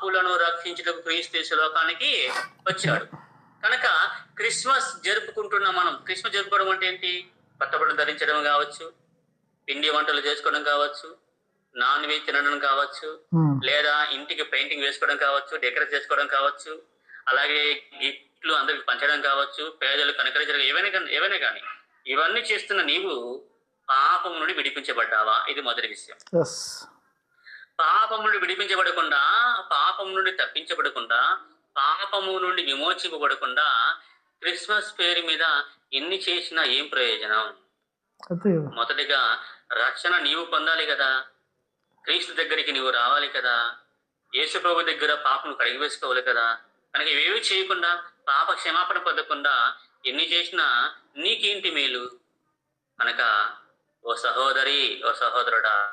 పాపులను రక్షించుటకు క్రీస్తు లోకానికి వచ్చాడు. కనుక క్రిస్మస్ జరుపుకుంటున్న మనం క్రిస్మస్ జరుపుకోవడం అంటే ఏంటి? బట్టలు ధరించడం కావచ్చు పిండి వంటలు చేసుకోవడం కావచ్చు నాన్ వెజ్ తినడం కావచ్చు లేదా ఇంటికి పెయింటింగ్ వేసుకోవడం కావచ్చు డెకరేట్ చేసుకోవడం కావచ్చు అలాగే గిఫ్ట్లు అందరికి పంచడం కావచ్చు పేదలు కనకరించడం ఏవైనా కానీ ఏవైనా కానీ ఇవన్నీ చేస్తున్న నీవు పాపం నుండి విడిపించబడ్డావా? ఇది మొదటి విషయం. పాపం నుండి విడిపించబడకుండా పాపం నుండి తప్పించబడకుండా పాపము నుండి విమోచింపబడకుండా క్రిస్మస్ పేరు మీద ఎన్ని చేసినా ఏం ప్రయోజనం? మొదటిగా రక్షణ నీవు పొందాలి కదా. క్రీస్తు దగ్గరికి నీవు రావాలి కదా. యేసు ప్రభు దగ్గర పాపను కడిగివేసుకోవాలి కదా. కనుక ఇవేవి చేయకుండా పాప క్షమాపణ పొందకుండా ఎన్ని చేసినా నీకేంటి మేలు? కనుక ఓ సహోదరి ఓ సహోదరుడా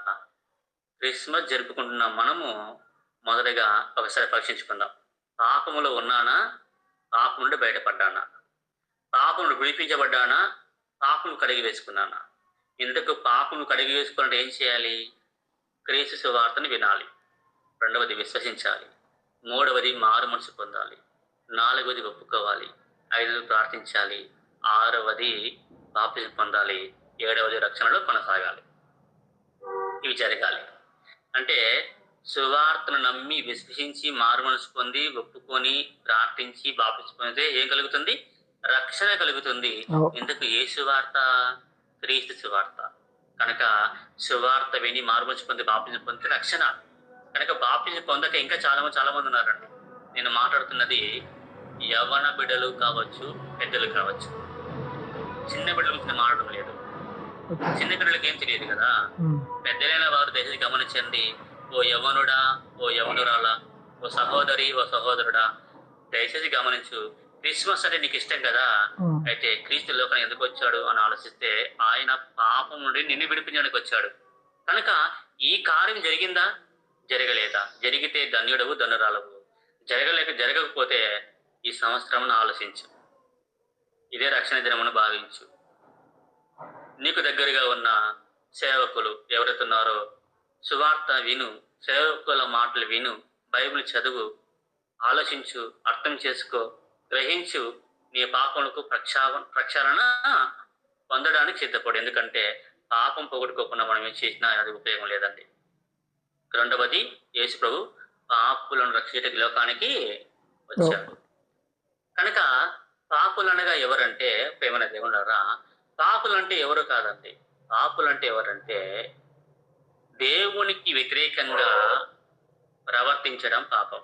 క్రిస్మస్ జరుపుకుంటున్న మనము మొదటగా ఒకసారి పరీక్షించుకుందాం. పాపములో ఉన్నానా? పాపం నుండి బయటపడ్డానా? పాపం విడిపించబడ్డానా? పాపను కడిగి వేసుకున్నానా? ఇంతకు పాపను కడిగి వేసుకున్నట్టు ఏం చేయాలి? క్రీస్తు సువార్తను వినాలి. రెండవది విశ్వసించాలి. మూడవది మారు మనసు పొందాలి. నాలుగవది ఒప్పుకోవాలి. ఐదవది ప్రార్థించాలి. ఆరవది బాప్తిజం పొందాలి. ఏడవది రక్షణలో కొనసాగాలి. ఇవి జరగాలి. అంటే సువార్తను నమ్మి విశ్వసించి మారు మనసు పొంది ఒప్పుకొని ప్రార్థించి పొందితే ఏం కలుగుతుంది? రక్షణ కలుగుతుంది. ఇందుకు ఏ సువార్త? క్రీస్తు సువార్త. కనుక సువార్త విని మార్మల్చి పొంది బాప్తిజం పొందితే రక్షణ. కనుక బాప్తిజం పొందక ఇంకా చాలా మంది చాలా మంది ఉన్నారండి. నేను మాట్లాడుతున్నది యవన బిడ్డలు కావచ్చు పెద్దలు కావచ్చు. చిన్న బిడ్డల గురించి మాట్లాడడం లేదు. చిన్న బిడ్డలకి ఏం తెలియదు కదా? పెద్దలైన వారు దయచేసి గమనించండి. ఓ యవనుడా ఓ యవనురాలా ఓ సహోదరి ఓ సహోదరుడా దయచేసి గమనించు. క్రిస్మస్ అంటే నీకు ఇష్టం కదా? అయితే క్రీస్తు లోకం ఎందుకు వచ్చాడు అని ఆలోచిస్తే ఆయన పాపం నుండి నిన్ను విడిపించడానికి వచ్చాడు. కనుక ఈ కార్యం జరిగిందా? జరగలేదా? జరిగితే ధన్యుడవు ధనురాలవు. జరగలేక జరగకపోతే ఈ సంవత్సరం ఆలోచించు. ఇదే రక్షణ దినమును భావించు. నీకు దగ్గరగా ఉన్న సేవకులు ఎవరైతే ఉన్నారో సువార్త విను సేవకుల మాటలు విను బైబిల్ చదువు ఆలోచించు అర్థం చేసుకో గ్రహించు. నీ పాపములకు ప్రక్షాళన ప్రక్షాళన పొందడానికి సిద్ధపడు. ఎందుకంటే పాపం పొగట్టుకోకుండా మనం ఏం చేసినా అది ఉపయోగం లేదండి. రెండవది యేసు ప్రభు పాపులను రక్షించే లోకానికి వచ్చాడు. కనుక పాపులు అనగా ఎవరంటే ప్రేమన దేవుడారా పాపులు అంటే ఎవరు కాదండి? పాపులు అంటే ఎవరంటే దేవునికి వ్యతిరేకంగా ప్రవర్తించడం పాపం.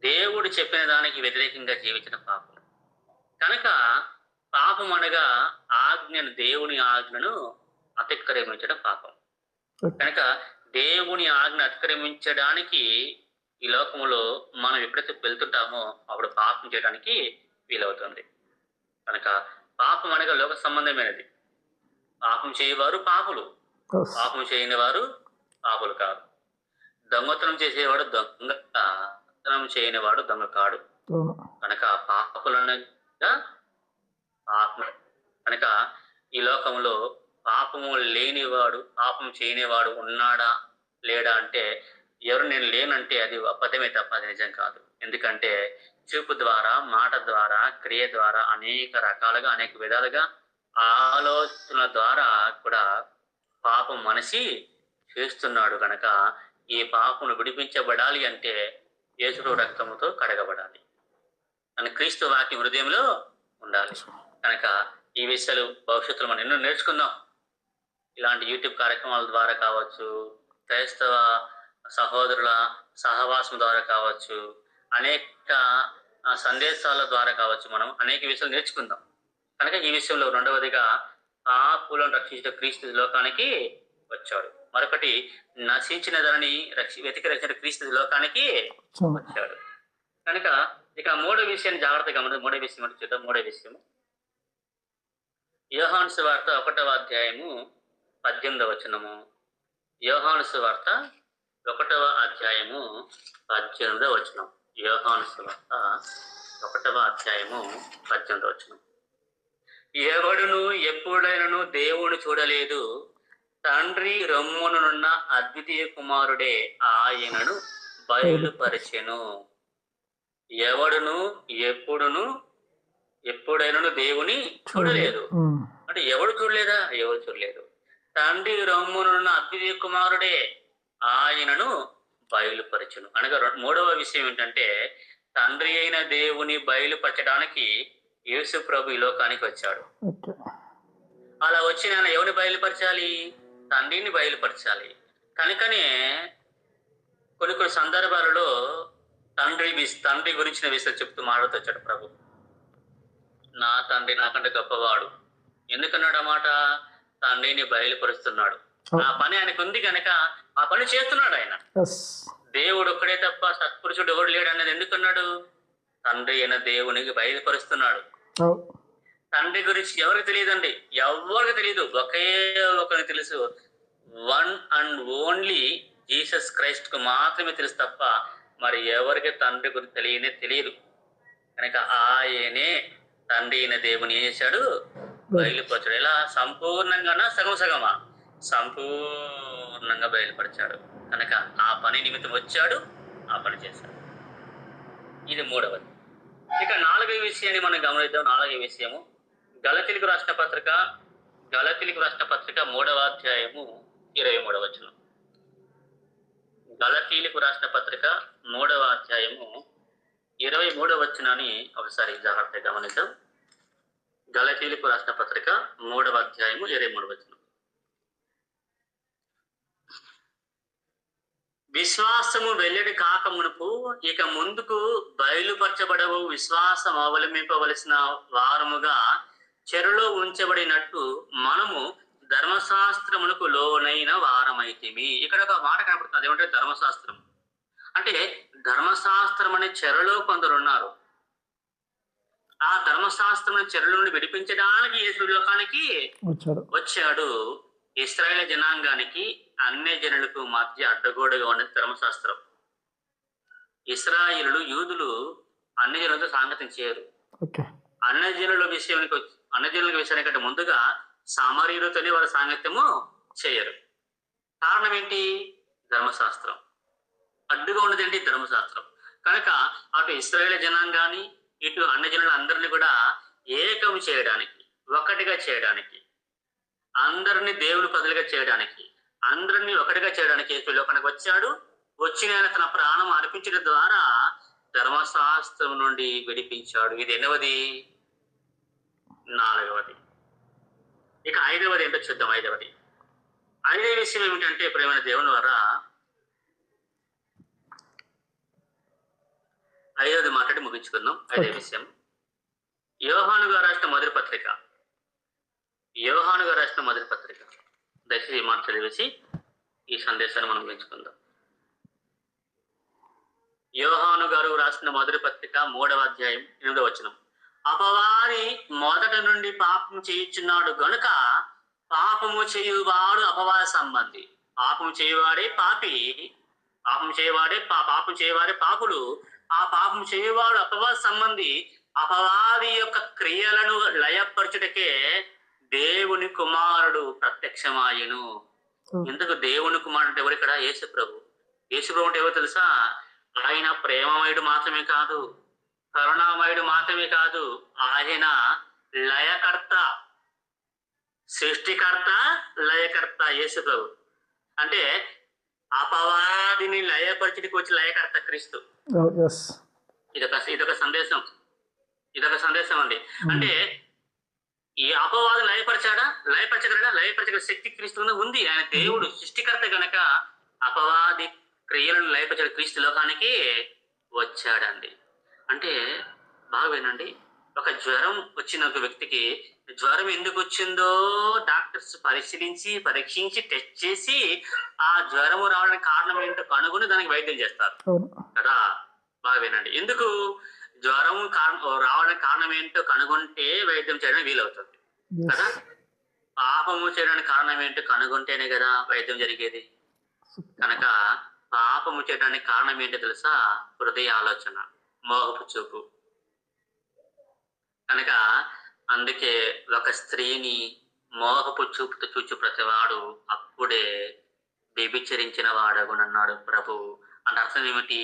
దేవుడు చెప్పిన దానికి వ్యతిరేకంగా జీవించడం పాపం. కనుక పాపం అనగా ఆజ్ఞను దేవుని ఆజ్ఞను అతిక్రమించడం పాపం. కనుక దేవుని ఆజ్ఞ అతిక్రమించడానికి ఈ లోకములో మనం ఎప్పుడైతే వెళ్తుంటామో అప్పుడు పాపం చేయడానికి వీలవుతుంది. కనుక పాపం అనగా లోక సంబంధమైనది. పాపం చేయవారు పాపులు. పాపం చేయని వారు పాపులు కాదు. దొంగతనం చేసేవాడు దొంగ దొంగతనం చేయని వాడు దొంగ కాడు. కనుక పాపులనగా పాపం కనుక ఈ లోకంలో పాపము లేనివాడు పాపం చేయనివాడు ఉన్నాడా లేడా అంటే ఎవరు నేను లేనంటే అది అబద్ధమే తప్ప అది నిజం కాదు. ఎందుకంటే చూపు ద్వారా మాట ద్వారా క్రియ ద్వారా అనేక రకాలుగా అనేక విధాలుగా ఆలోచన ద్వారా కూడా పాపం మనిషి చేస్తున్నాడు కనుక ఈ పాపను విడిపించబడాలి అంటే యేసుడు రక్తముతో కడగబడాలి. అని క్రీస్తు వాక్యం హృదయంలో ఉండాలి. కనుక ఈ విషయాలు భవిష్యత్తులో మనం ఎన్నో నేర్చుకుందాం. ఇలాంటి యూట్యూబ్ కార్యక్రమాల ద్వారా కావచ్చు క్రైస్తవ సహోదరుల సహవాసం ద్వారా కావచ్చు అనేక ఆ, సందేశాల ద్వారా కావచ్చు మనం అనేక విషయాలు నేర్చుకుందాం. కనుక ఈ విషయంలో రెండవదిగా పాపులను రక్షించిన క్రీస్తు లోకానికి వచ్చాడు. మరొకటి నశించిన దానిని రక్షి వెతికి రక్షించిన క్రీస్తు లోకానికి వచ్చాడు. కనుక ఇక మూడో విషయాన్ని జాగ్రత్తగా గమనించ మూడో విషయం అంటే చూద్దాం మూడో విషయం యోహాను సువార్త ఒకటవ అధ్యాయము పద్దెనిమిదవ వచనము. యోహాను సువార్త ఒకటవ అధ్యాయము పద్దెనిమిదవ వచనం. యోహాను సువార్త ఒకటవ అధ్యాయము పద్దెనిమిదవ వచనం. ఎవడును ఎప్పుడైనను దేవుడు చూడలేదు. తండ్రి రొమ్మునున్న అద్వితీయ కుమారుడే ఆయనను బయలుపరిచెను. ఎవడును ఎప్పుడును ఎప్పుడైనా దేవుని చూడలేదు. అంటే ఎవడు చూడలేదా? ఎవరు చూడలేదు. తండ్రి రమ్మునున్న అద్వితీయ కుమారుడే ఆయనను బయలుపరచును. అనగా మూడవ విషయం ఏంటంటే తండ్రి అయిన దేవుని బయలుపరచడానికి యేసు ప్రభు ఈ లోకానికి వచ్చాడు. అలా వచ్చి ఆయన ఎవరిని బయలుపరచాలి? తండ్రిని బయలుపరచాలి. కనుకనే కొన్ని కొన్ని సందర్భాలలో తండ్రి తండ్రి గురించిన విషయం చెప్తూ మాట్లాడుతూ వచ్చాడు ప్రభు. నా తండ్రి నాకంటే గొప్పవాడు. ఎందుకన్నాడు ఆ మాట? తండ్రిని బయలుపరుస్తున్నాడు. ఆ పని ఆయనకు ఉంది కనుక ఆ పని చేస్తున్నాడు ఆయన. దేవుడు ఒక్కడే తప్ప సత్పురుషుడు ఎవడు లేడు అన్నది ఎందుకన్నాడు తండ్రి అయిన దేవునికి బయలుపరుస్తున్నాడు. తండ్రి గురించి ఎవరికి తెలియదండి? ఎవరికి తెలియదు ఒకే ఒకరికి తెలుసు. వన్ అండ్ ఓన్లీ జీసస్ క్రైస్ట్కు మాత్రమే తెలుసు తప్ప మరి ఎవరికి తండ్రి గురించి తెలియనే తెలియదు. కనుక ఆయనే తండ్రి అయిన దేవుని ఏం చేశాడు బయలుపరచాడు. ఎలా? సంపూర్ణంగానా? సగం సగమా? సంపూర్ణంగా బయలుపరిచాడు. కనుక ఆ పని నిమిత్తం వచ్చాడు ఆ పని చేశాడు. ఇది మూడవది. ఇక నాలుగవ విషయాన్ని మనం గమనిద్దాం. నాలుగవ విషయము గలతీలకు రాష్ట్ర పత్రిక గలతీలకు రాష్ట్ర పత్రిక మూడవ అధ్యాయము ఇరవై మూడవ వచనం. గలతీలకు రాష్ట్ర పత్రిక మూడవ అధ్యాయము ఇరవై మూడవ వచనాన్ని ఒకసారి జాగ్రత్తగా గమనిద్దాం. గలతీలకు రాష్ట్ర పత్రిక మూడవ అధ్యాయము ఇరవై మూడవ వచనం. విశ్వాసము వెల్లడి కాక మునుపు ఇక ముందుకు బయలుపరచబడవు విశ్వాసం అవలంబింపవలసిన వారముగా చెరలో ఉంచబడినట్టు మనము ధర్మశాస్త్రమునకు లోనైన వారమైతిమి. ఇక్కడ ఒక మాట కనపడుతుంది. ఏమంటే ధర్మశాస్త్రం. అంటే ధర్మశాస్త్రం అనే చెరలో కొందరు ఉన్నారు. ఆ ధర్మశాస్త్రం చెరల నుండి విడిపించడానికి యేసు లోకానికి వచ్చాడు. ఇస్రాయేల్ జనాంగానికి అన్య జనులకు మధ్య అడ్డగోడగా ఉన్నది ధర్మశాస్త్రం. ఇస్రాయిలు యూదులు అన్ని జనులతో సాంగత్యం చేయరు. అన్య జనుల విషయానికి వచ్చి- అన్య జనుల విషయానికంటే ముందుగా సామరీయులతోనే వారు సాంగత్యము చేయరు. కారణం ఏంటి? ధర్మశాస్త్రం. అడ్డుగా ఉన్నది ఏంటి? ధర్మశాస్త్రం. కనుక అటు ఇస్రాయేల్ జనాంగాన్ని ఇటు అన్ని జనుల అందరినీ కూడా ఏకం చేయడానికి ఒక్కటిగా చేయడానికి అందరినీ దేవుని ప్రజలుగా చేయడానికి అందరినీ ఒకటిగా చేయడానికి యేసు లోకానికి వచ్చాడు. వచ్చిన ఆయన తన ప్రాణం అర్పించడం ద్వారా ధర్మశాస్త్రం నుండి విడిపించాడు. ఇది ఎన్నవది నాలుగవది. ఇక ఐదవది ఏంటో చూద్దాం ఐదవది. ఐదవ విషయం ఏమిటంటే ప్రేమైన దేవుని ద్వారా ఐదవది మాట్లాడి ముగించుకుందాం. ఐదవ విషయం. యోహాను గారు రాసిన మొదటి పత్రిక. యోహాను గారు రాసిన మొదటి పత్రిక. దయచేసి ఈ మాట చదివేసి ఈ సందేశాన్ని మనం పెంచుకుందాం యోహాను గారు రాసిన మొదటి పత్రిక మూడవ అధ్యాయం ఎనిమిదవ వచనం. అపవాది మొదట నుండి పాపం చేయుచున్నాడు గనుక పాపము చేయువాడు అపవాద సంబంధి. పాపం చేయువాడే పాపి పాపం చేయవాడే పా పాపం చేయవాడే పాపులు ఆ పాపం చేయవాడు అపవాద సంబంధి. అపవాది యొక్క క్రియలను లయపరచుటకే దేవుని కుమారుడు ప్రత్యక్షమాయను. ఎందుకు దేవుని కుమారుడు అంటే ఎవరు ఇక్కడ? యేసు ప్రభు యేసు ప్రభు అంటే ఎవరు తెలుసా? ఆయన ప్రేమమయుడు మాత్రమే కాదు కరుణామయుడు మాత్రమే కాదు ఆయన లయకర్త సృష్టికర్త లయకర్త యేసు ప్రభు అంటే అపవాదిని లయపరచుడికి వచ్చి లయకర్త క్రీస్తు. ఇదొక ఇదొక సందేశం. ఇదొక సందేశం అండి. అంటే ఈ అపవాదం లయపరచాడా? లయపరచగలడా? లయపరచగల శక్తి క్రీస్తు ఉంది. ఆయన దేవుడు సృష్టికర్త గనక అపవాది క్రియలను లయపరచగల క్రీస్తు లోకానికి వచ్చాడండి. అంటే బాగా వినండి. ఒక జ్వరం వచ్చిన ఒక వ్యక్తికి జ్వరం ఎందుకు వచ్చిందో డాక్టర్స్ పరిశీలించి పరీక్షించి టెస్ట్ చేసి ఆ జ్వరము రావడానికి కారణం ఏంటో కనుగొని దానికి వైద్యం చేస్తారు. కదా? బాగా వినండి. ఎందుకు? జ్వరం కారణం రావడానికి కారణం ఏంటో కనుగొంటే వైద్యం చేయడం వీలవుతుంది. కదా? పాపము చేయడానికి కారణం ఏంటో కనుగొంటేనే కదా వైద్యం జరిగేది. కనుక పాపము చేయడానికి కారణం ఏంటో తెలుసా? హృదయ ఆలోచన మోహపు చూపు. కనుక అందుకే ఒక స్త్రీని మోహపు చూపుతో చూచు ప్రతివాడు అప్పుడే వ్యభిచరించిన వాడగునన్నాడు ప్రభు. అంటే అర్థం ఏమిటి?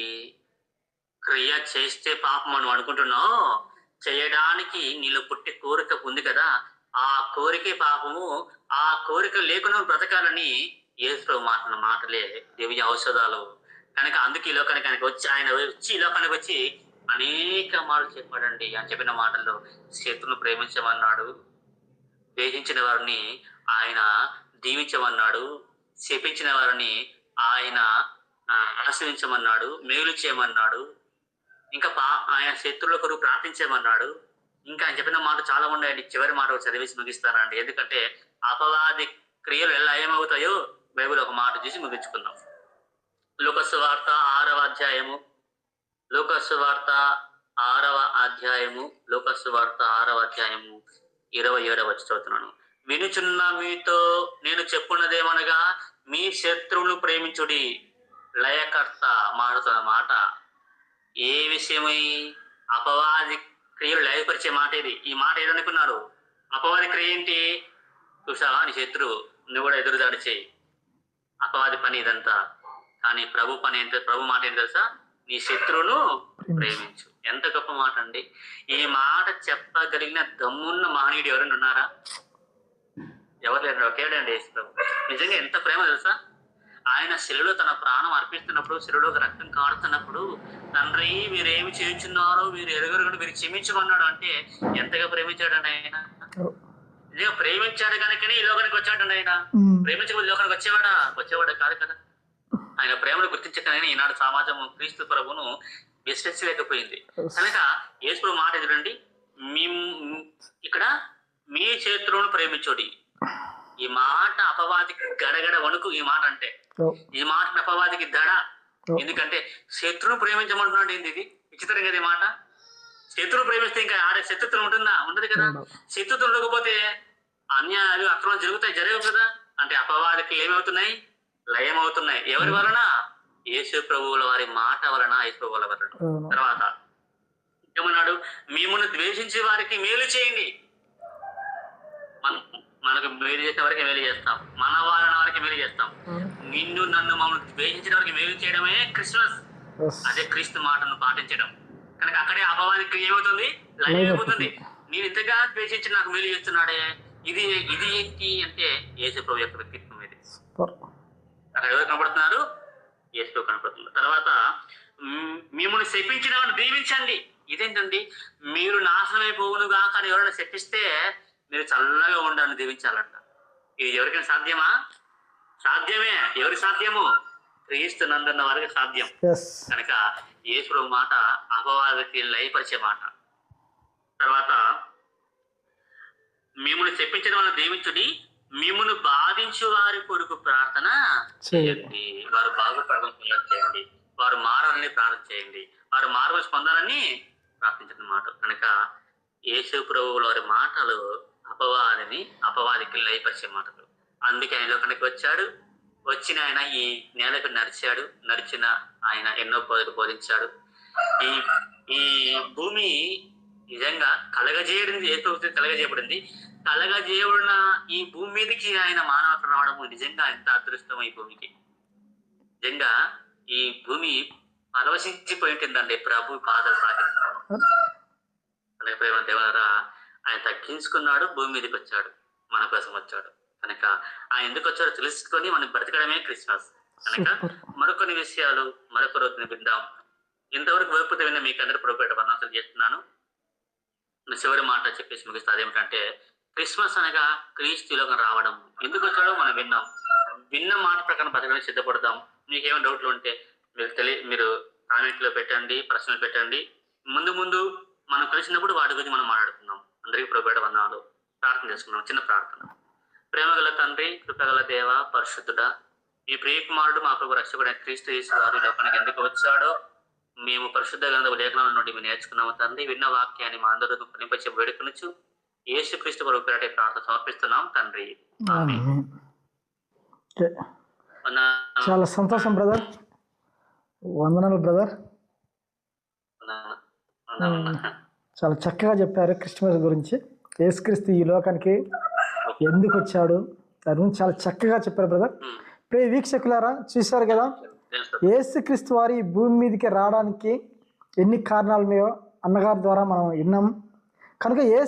క్రియ చేస్తే పాపం అని అనుకుంటున్నావు? చేయడానికి నీలో పుట్టే కోరిక ఉంది కదా. ఆ కోరికే పాపము ఆ కోరిక లేకుండా బ్రతకాలని ఏసులో మాటల మాటలే దేవి ఔషధాలు. కనుక అందుకే ఈ లోకానికి కనుక వచ్చి ఆయన వచ్చి ఈ లోకానికి వచ్చి అనేక మాటలు చెప్పాడండి ఆయన చెప్పిన మాటల్లో శత్రును ప్రేమించమన్నాడు. ద్వేషించిన వారిని ఆయన దీవించమన్నాడు. శపించిన వారిని ఆయన ఆశ్రయించమన్నాడు. మేలు చేయమన్నాడు. ఇంకా పా ఆయన శత్రుల కొరకు ప్రార్థించమన్నాడు. ఇంకా ఆయన చెప్పిన మాట చాలా ఉన్నాయండి. చివరి మాట చదివేసి ముగిస్తానండి. ఎందుకంటే అపవాది క్రియలు ఎలా ఏమవుతాయో బైబుల్ ఒక మాట చూసి ముగించుకుందాం. లోకస్ వార్త ఆరవ అధ్యాయము. లోకస్ వార్త ఆరవ అధ్యాయము. లోకస్సు వార్త ఆరవ అధ్యాయము. ఇరవై ఏడవ చదువుతున్నాను. వినుచున్న మీతో నేను చెప్పున్నదేమనగా మీ శత్రువును ప్రేమించుడి. లయకర్త మాడుతున్న మాట. ఏ విషయమై అపవాది క్రియలు లయపరిచే మాట ఇది? ఈ మాట ఏదనుకున్నారు? అపవాది క్రియ ఏంటి? చూసావా నీ శత్రువు నువ్వు కూడా ఎదురుదాడి చేయి. అపవాది పని ఇదంతా. కానీ ప్రభు పని ఏంటో? ప్రభు మాట ఏంటి తెలుసా? నీ శత్రువును ప్రేమించు. ఎంత గొప్ప మాట అండి. ఈ మాట చెప్పగలిగిన దమ్మున్న మహనీయుడు ఎవరైనా ఉన్నారా? ఎవరు లేరు ఒకేడండి ప్రభు నిజంగా ఎంత ప్రేమ తెలుసా? ఆయన శిలులో తన ప్రాణం అర్పిస్తున్నప్పుడు శిలులో రక్తం కాడుతున్నప్పుడు తండ్రి మీరేమి చేయించున్నారో మీరు ఎరుగురు మీరు క్షమించమన్నాడు. అంటే ఎంతగా ప్రేమించాడండి ఆయన? నిజంగా ప్రేమించాడు కనుకనే ఈ లోకానికి వచ్చాడండి ఆయన. ప్రేమించకపోతే లోకానికి వచ్చేవాడా? వచ్చేవాడా కాదు కదా. ఆయన ప్రేమను గుర్తించకనే ఈనాడు సమాజం క్రీస్తు ప్రభును విశ్వసించలేకపోయింది. కనుక యేసు మాట ఎదురండి మీ ఇక్కడ మీ శత్రువును ప్రేమించుడి. ఈ మాట అపవాదికి గడగడ వణుకు ఈ మాట అంటే. ఈ మాట అపవాదికి దడ. ఎందుకంటే శత్రువు ప్రేమించమంటున్నాడు ఏంది ఇది? విచిత్రం కదా ఈ మాట. శత్రువు ప్రేమిస్తే ఇంకా ఆడే శత్రుత్వం ఉంటుందా? ఉండదు కదా. శత్రుత్వం ఉండకపోతే అన్యాయాలు అక్రమాలు జరుగుతాయి జరగవు కదా. అంటే అపవాదికి ఏమవుతున్నాయి? లయమవుతున్నాయి. ఎవరి వలన? యేసు ప్రభువుల వారి మాట వలన యేసు ప్రభువుల వలన. తర్వాత ఏమన్నాడు? మిమ్మల్ని ద్వేషించే వారికి మేలు చేయండి. మన మనకు మేలు చేసే వారికి మేలు చేస్తాం. మన వాళ్ళని వారికి మేలు చేస్తాం. నిన్ను నన్ను మమ్మల్ని ద్వేషించిన వారికి మేలు చేయడమే క్రిస్మస్. అదే క్రీస్తు మాటను పాటించడం. కనుక అక్కడే అపవాదికి ఏమవుతుంది? అయిపోతుంది. నేను ఇంతగా ద్వేషించి నాకు మేలు చేస్తున్నాడే. ఇది ఇది ఏంటి అంటే యేసు ప్రభు యొక్క వ్యక్తిత్వం ఇది. అక్కడ ఎవరు కనపడుతున్నారు? యేసు కనపడుతున్నారు. తర్వాత మిమ్మల్ని శపించిన వాడిని దీవించండి. ఇదేంటండి? మీరు నాశనమైపోవును గాక అని ఎవరైనా శపిస్తే మీరు చల్లగా ఉండాలని దీవించాలంట. ఇది ఎవరికైనా సాధ్యమా? సాధ్యమే. ఎవరి సాధ్యము? క్రీస్తు నందున్న వారికి సాధ్యం. కనుక యేసు మాట అపవాదకి లయపరిచే మాట. తర్వాత మిమ్మల్ని చెప్పించిన వాళ్ళని దీవించుడి మిమ్మల్ని బాధించు వారి కొరకు ప్రార్థన చేయండి. వారు బాగుపడడం చేయండి. వారు మారాలని ప్రార్థన చేయండి. వారు మారవలసి పొందాలని ప్రార్థించిన మాట. కనుక యేసు ప్రభువుల వారి మాటలు అపవాదిని అపవాదికి లయపరిచే మాటలు. అందుకే ఆయన లోకానికి వచ్చాడు. వచ్చిన ఆయన ఈ నేలకు నడిచాడు నడిచిన ఆయన ఎన్నో బోధలు బోధించాడు. ఈ ఈ భూమి నిజంగా కలగజేయడింది ఏ ప్రభుత్వం కలగజేయబడింది. కలగజేయబడిన ఈ భూమి మీదకి ఆయన మానవత్వం రావడం నిజంగా ఎంత అదృష్టం ఈ భూమికి. నిజంగా ఈ భూమి పరవశించిపోయి ఉంటుందండి. ప్రభు పాదలు కనుక ప్రేమ దేవరా ఆయన తగ్గించుకున్నాడు భూమి మీదకి వచ్చాడు మన కోసం వచ్చాడు. కనుక ఆయన ఎందుకు వచ్చాడో తెలుసుకొని మనం బ్రతకడమే క్రిస్మస్. కనుక మరికొన్ని విషయాలు మరొక రోజున విందాం. ఇంతవరకు వైపుతో విన్న మీకు అందరూ ప్రభుపేట వర్ణాలు చేస్తున్నాను. చివరి మాట చెప్పేసి ముగిస్తే. అదేమిటంటే క్రిస్మస్ అనగా క్రీస్తులోకి రావడం. ఎందుకు వచ్చాడో మనం విన్నాం. విన్న మాట ప్రకారం బతకడానికి సిద్ధపడదాం. మీకు ఏమైనా డౌట్లు ఉంటే మీరు తెలియ మీరు కామెంట్లో పెట్టండి ప్రశ్నలు పెట్టండి. ముందు ముందు మనం కలిసినప్పుడు వాటి గురించి మనం మాట్లాడుకుందాం. అందరికీ ప్రభుపేట వందనాలు. ప్రార్థన చేసుకుందాం. చిన్న ప్రార్థన. ప్రేమగల తండ్రి కృపగల దేవ పరిశుద్ధుడా ఈ ప్రియకుమారుడు మా ప్రభు రక్షకుడైన క్రీస్తు యేసు వారు ఈ లోకానికి ఎందుకు వచ్చాడో మేము పరిశుద్ధ గ్రంథ లేఖనాల నుండి మేము నేర్చుకున్నాము తండ్రి. విన్న వాక్యాన్ని మా అందరూ ఫలింపచే వేడుకనుచు యేసు క్రీస్తు ప్రభు పేరటే ప్రార్థన సమర్పిస్తున్నాం తండ్రి. చాలా సంతోషం బ్రదర్. వందనాలు బ్రదర్. చాలా చక్కగా చెప్పారు క్రిస్మస్ గురించి. యేసుక్రీస్తు ఈ లోకానికి ఎందుకు వచ్చాడు? దాని గురించి చాలా చక్కగా చెప్పారు బ్రదర్. ప్రే వీక్షకులారా చూశారు కదా? తెలుసు యేసుక్రీస్తు వారి భూమి మీదకి రావడానికి ఎన్ని కారణాలు ఉన్నాయో అన్నగారి ద్వారా మనం విన్నాం. కనుక ఏ